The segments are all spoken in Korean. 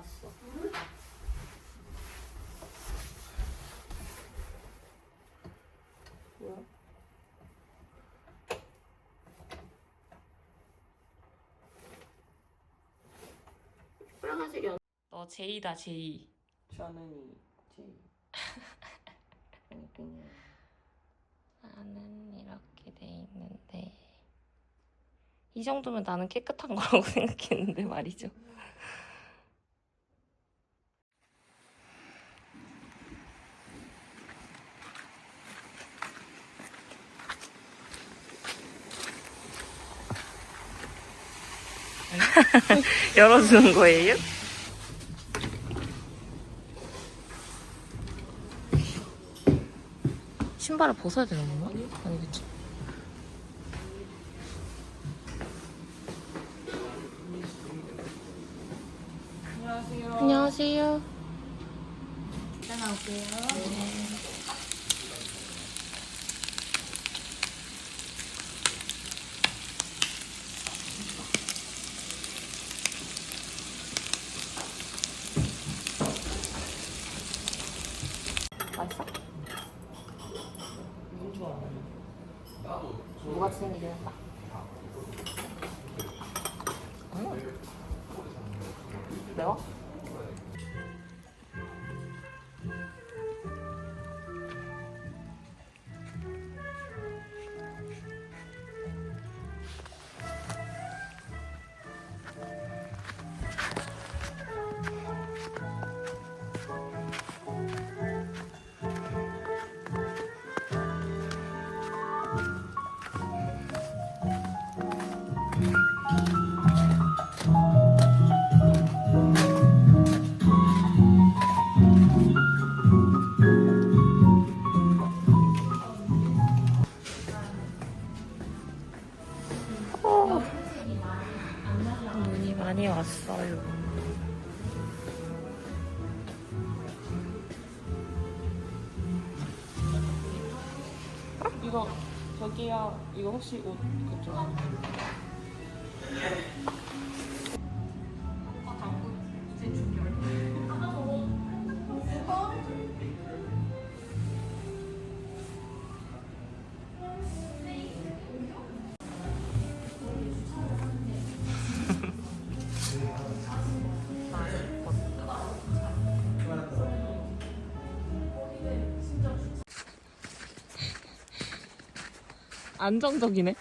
있어. 뭐야? 빨간색이 안. 너 제이다 제이. 저는 이 제이. 아니 그냥 나는 이렇게 돼 있는데 이 정도면 나는 깨끗한 거라고 생각했는데 말이죠. 열어주는 거예요? 신발을 벗어야 되는 건가? 아니겠지. 안녕하세요. 안녕하세요. 이따 나올게요. 맛있어? 너무 좋아. 뭐같이 생기긴 했다. 음. 매워? 안정적이네.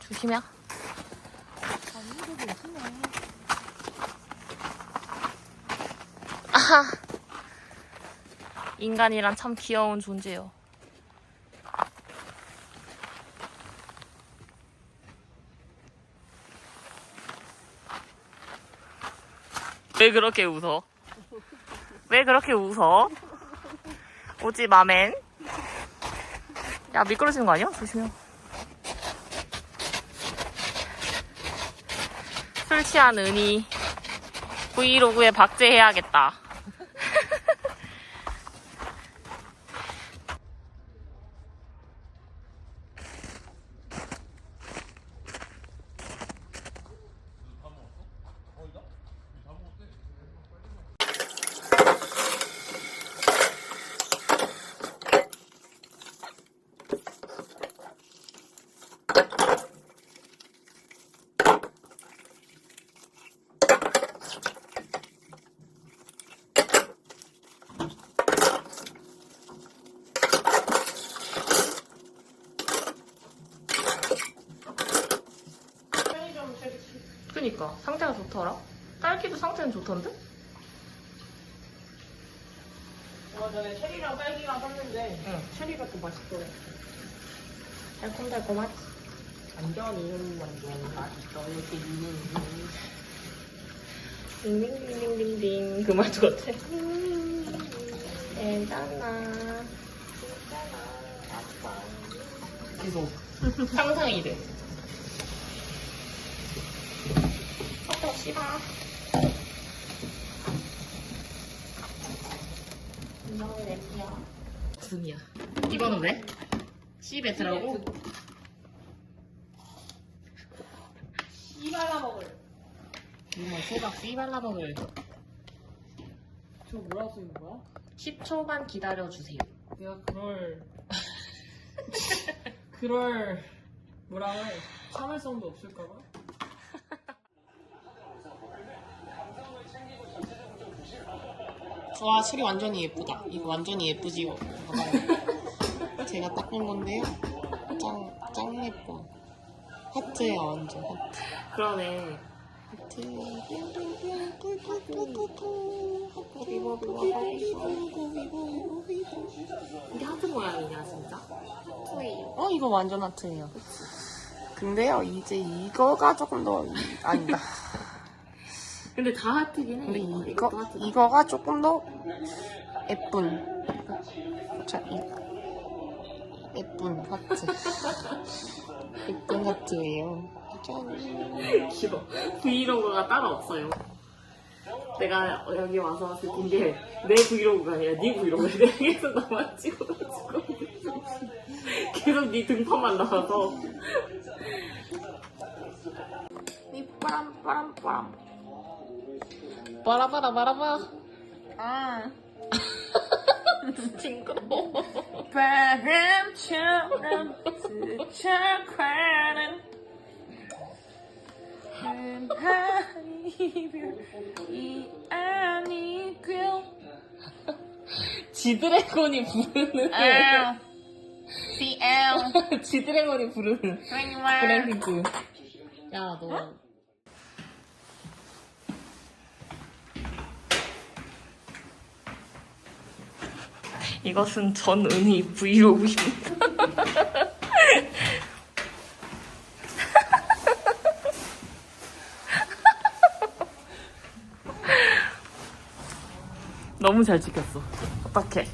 조심해. 아하. 인간이란 참 귀여운 존재요. 왜 그렇게 웃어? 왜 그렇게 웃어? 오지 마맨. 야 미끄러지는 거 아니야? 조심해. 술 취한 은희 브이로그에 박제해야겠다. 그니까 상태가 좋더라. 딸기도 상태는 좋던데? 얼마 전에 체리랑 딸기랑 샀는데 응. 체리가 더 맛있더래. 달콤달콤하지. 완전히 완전 맛있어. 이렇게 있는. 딩딩딩딩딩 그 말도 같아. 괜찮아. 계속. 상상이 돼. 어, 씨발. 이거는. 분이야. 이거는 왜? 씨 배트라고? 씨발라 먹을. 정말 소박 씨 발라 먹을 저 뭐라고 쓰는 거야? 10초만 기다려주세요. 내가 그럴. 그럴. 뭐라 해. 참을성도 없을까봐? 와, 체리 완전히 예쁘다. 이거 완전히 예쁘지요. 봐봐요. 제가 닦은 건데요. 짱, 짱 예뻐. 하트야, 완전 하트. 그러네. 하트. 이게 하트 모양이냐, 진짜? 어, 이거 완전 하트예요. 근데요, 이제 이거가 조금 더, 이- 아니다. 근데 다 하트긴 해. 근데 어, 이거, 이것도 하트다. 이거가 조금 더 예쁜. 자, 이, 예쁜 하트. 예쁜 하트예요. 짠. 싫어. 브이로그가 따로 없어요. 내가 여기 와서 느낀 게내 브이로그가 아니라 네 브이로그야. 내가 계속 나만 찍어가지고 계속 네 등판만 나와서 이 빠람 빠람 빠람. 빠라바라 바라바. 아. 징그러워. 바람처럼 스쳐가는 한한 이별이 아니길 지드래곤이 부르는 아, CL 지드래곤이 부르는 정말 브랜드. 야 너. 이것은 전은희 브이로그입니다. 너무 잘 찍혔어. 어떡해.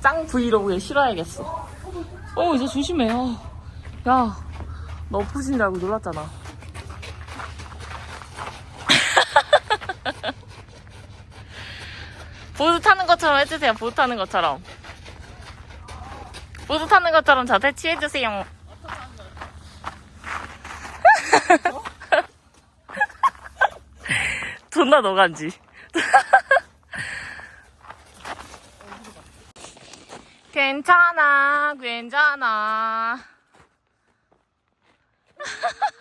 짱 브이로그에 실어야겠어. 어, 이제 조심해. 요 야, 너 엎으신 줄 알고 놀랐잖아. 보드 타는 것처럼 해주세요. 보드 타는 것처럼. 보드 타는 것처럼 자세 취해주세요. 존나 너간지. 괜찮아, 괜찮아.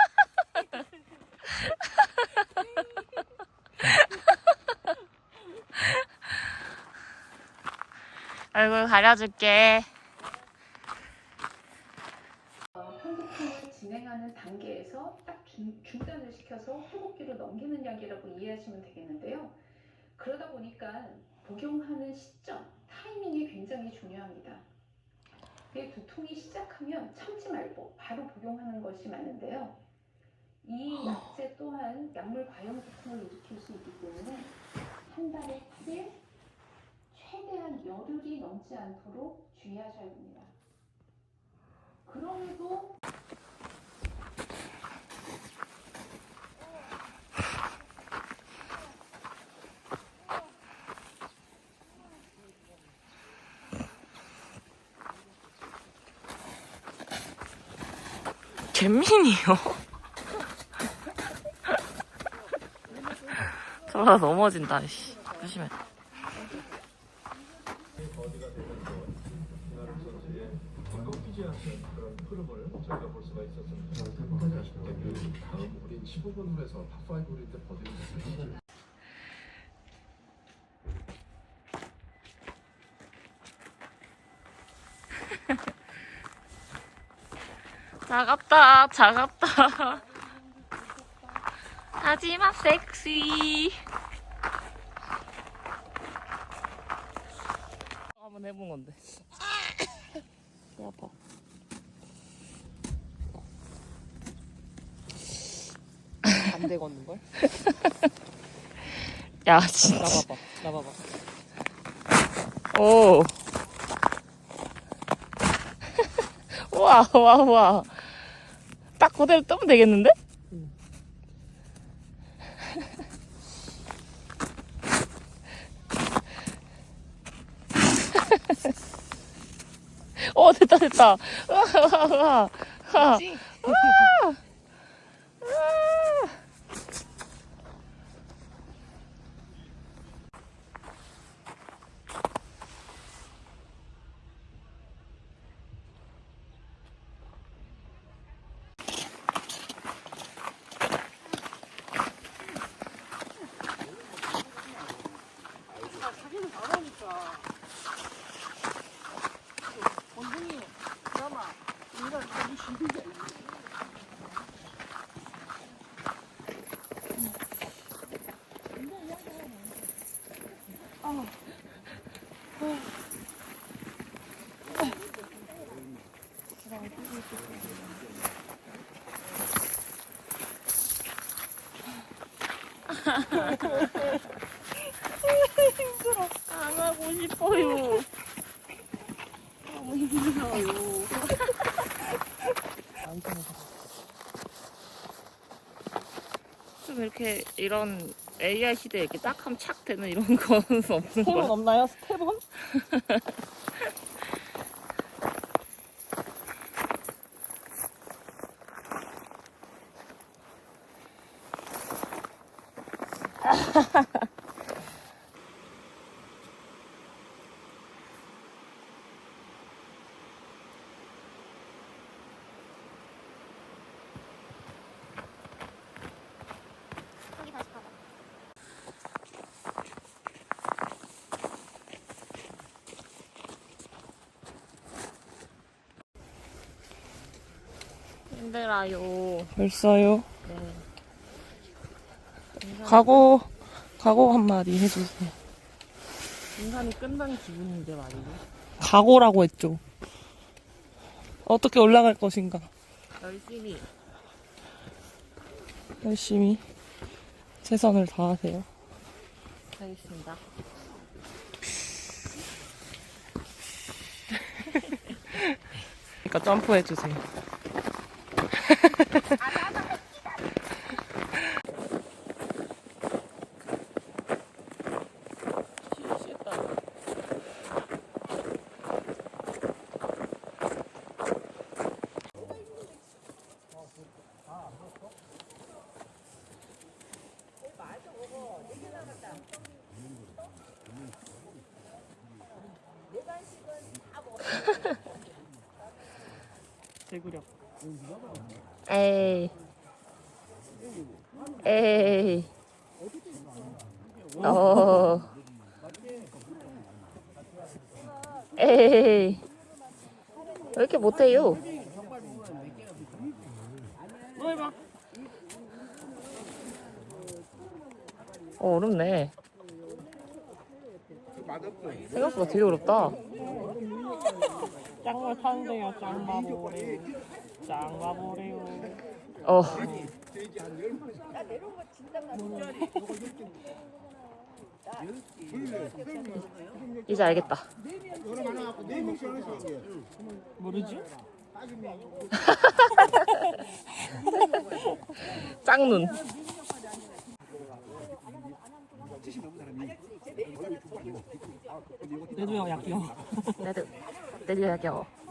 얼굴 가려줄게. 편곡을 진행하는 단계에서 딱 중, 중단을 시켜서 호흡기로 넘기는 약이라고 이해하시면 되겠는데요. 그러다 보니까 복용하는 시점, 타이밍이 굉장히 중요합니다. 이 두통이 시작하면 참지 말고 바로 복용하는 것이 맞는데요. 이 약제 또한 약물 과용작용을 일으킬 수 있기 때문에 한 달에 하루에 최대한 열흘이 넘지 않도록 주의하셔야 됩니다. 그럼에도 잼민이요? 저러다 넘어진다, 씨. 조심해. 꺾이지 않는 그런 흐름을 저희가 볼 수가 있었습니다. 다음 우린 15분 후에서 파5 우릴 때 버디를 못했죠. 차갑다, 차갑다. 하지마, 섹시. 한번 해본 건데. 배 아파. 안돼 걷는 걸? 야, 진짜. 나봐봐. 나봐봐. 오. 우와, 우와, 우와. 딱 그대로 뜨면 되겠는데? 오, 어, 됐다, 됐다. 우와, 우와, 우와. 우와. 찡. 우와. 안 하고 싶어요. 너무 힘들어요. 좀 이렇게 이런 AI 시대에 이렇게 딱 하면 착 되는 이런 거는 없는 스텝은 거야. 없나요? 스텝은? 힘들어요. 벌써요? 각오, 각오 한마디 해주세요. 인간이 끝난 기분인데 말이죠. 각오라고 했죠. 어떻게 올라갈 것인가. 열심히 열심히 최선을 다하세요. 하겠습니다. 그러니까 점프해주세요. 제구력. 에이. 에이. 어. 에이. 왜 이렇게 못해요? 어, 어렵네. 생각보다 되게 어렵다. 짱을 타는데요, 짱바보래. 짱 와보래요. 어. 이제 알겠다. 모르지? 짱눈. 내도 형 약이요.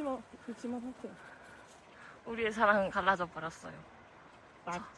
하지마, 그렇지만 할게. 우리의 사랑은 갈라져 버렸어요. 나.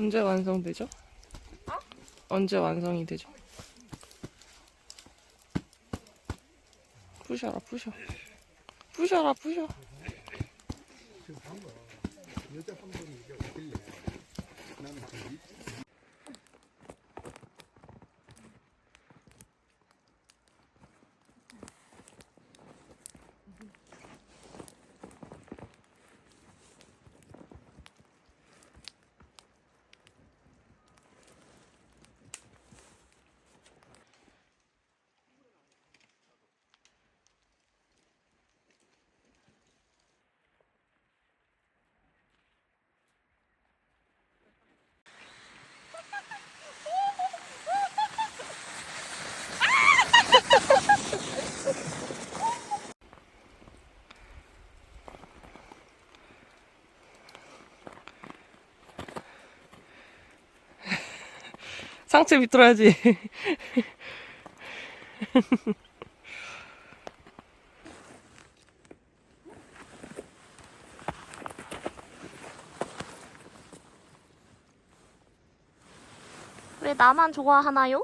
언제 완성되죠? 언제 완성이 되죠? 부셔라 부셔 부셔라 부셔 상체 비틀어야지 왜 나만 좋아하나요?